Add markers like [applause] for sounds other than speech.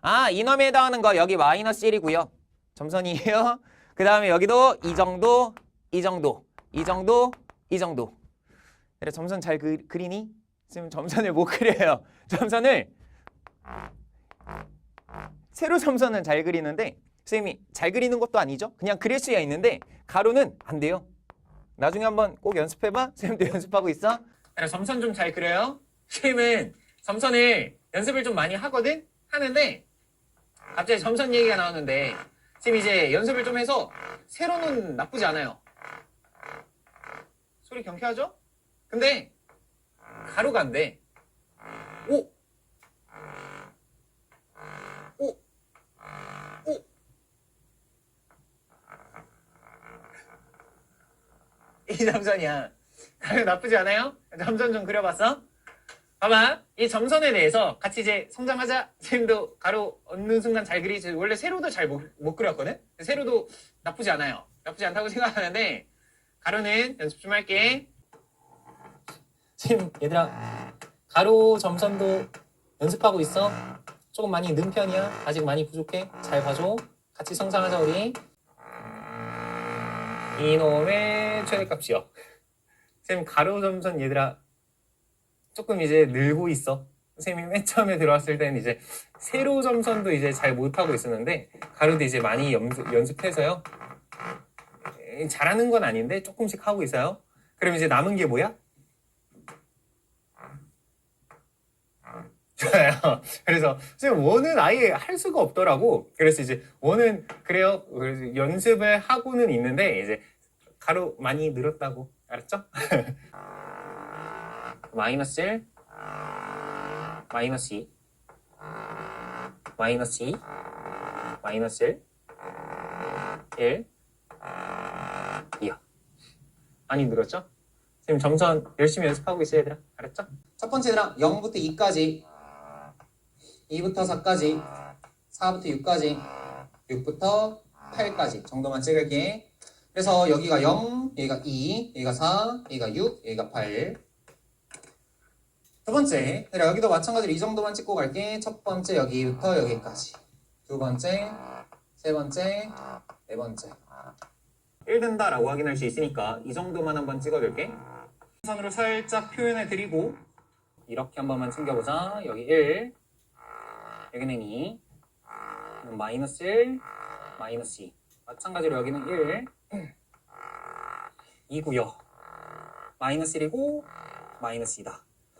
아, 이놈에 해당하는 거 여기 마이너스 1이고요. 점선이에요. [laughs] 그 다음에 여기도 이 정도, 이 정도, 이 정도, 이 정도. 그래, 점선 잘 그, 그리니? 지금 점선을 못 그려요. [laughs] 점선을 세로 점선은 잘 그리는데 선생님이 잘 그리는 것도 아니죠. 그냥 그릴 수야 있는데 가로는 안 돼요. 나중에 한번 꼭 연습해봐. [laughs] 선생님도 연습하고 있어. 그래, 점선 좀 잘 그려요. 선생님은 점선을 연습을 좀 많이 하거든? 하는데 갑자기 점선 얘기가 나오는데 선생님 이제 연습을 좀 해서 세로는 나쁘지 않아요. 소리 경쾌하죠? 근데 가로가 안 돼. 오! 오! 오! 이 점선이야. 나쁘지 않아요? 점선 좀 그려봤어? 봐봐. 이 점선에 대해서 같이 이제 성장하자. 쌤도 가로 얻는 순간 잘 그리지. 원래 세로도 잘못못 그렸거든? 세로도 나쁘지 않아요. 나쁘지 않다고 [laughs] 생각하는데, 가로는 연습 좀 할게. 지금 얘들아, 가로 점선도 연습하고 있어? 조금 많이 는 편이야? 아직 많이 부족해? 잘 봐줘. 같이 성장하자, 우리. 이놈의 최대값이요. 쌤, 가로 점선 얘들아, 조금 이제 늘고 있어. 선생님이 맨 처음에 들어왔을 때는 이제 세로 점선도 이제 잘 못하고 있었는데 가로도 이제 많이 연습, 연습해서요. 에, 잘하는 건 아닌데 조금씩 하고 있어요. 그럼 이제 남은 게 뭐야? [laughs] 좋아요. 그래서 지금 원은 아예 할 수가 없더라고. 그래서 이제 원은 그래요. 그래서 연습을 하고는 있는데 이제 가로 많이 늘었다고. 알았죠? [laughs] 마이너스 1, 마이너스 2, 마이너스 2, 마이너스 1, 1, 2요. 많이 늘었죠? 지금 점선 열심히 연습하고 있어요, 얘들아. 알았죠? 첫 번째 얘들아, 0부터 2까지, 2부터 4까지, 4부터 6까지, 6부터 8까지 정도만 찍을게. 그래서 여기가 0, 여기가 2, 여기가 4, 여기가 6, 여기가 8. 두 번째, 그래 여기도 마찬가지로 이 정도만 찍고 갈게. 첫 번째 여기부터 여기까지. 두 번째, 세 번째, 네 번째. 1 된다 라고 확인할 수 있으니까 이 정도만 한번 찍어줄게. 선으로 살짝 표현해 드리고 이렇게 한 번만 챙겨보자. 여기 1, 여기는 2, 마이너스 1, 마이너스 2. 마찬가지로 여기는 1, 2고요. 마이너스 1이고 마이너스 2다.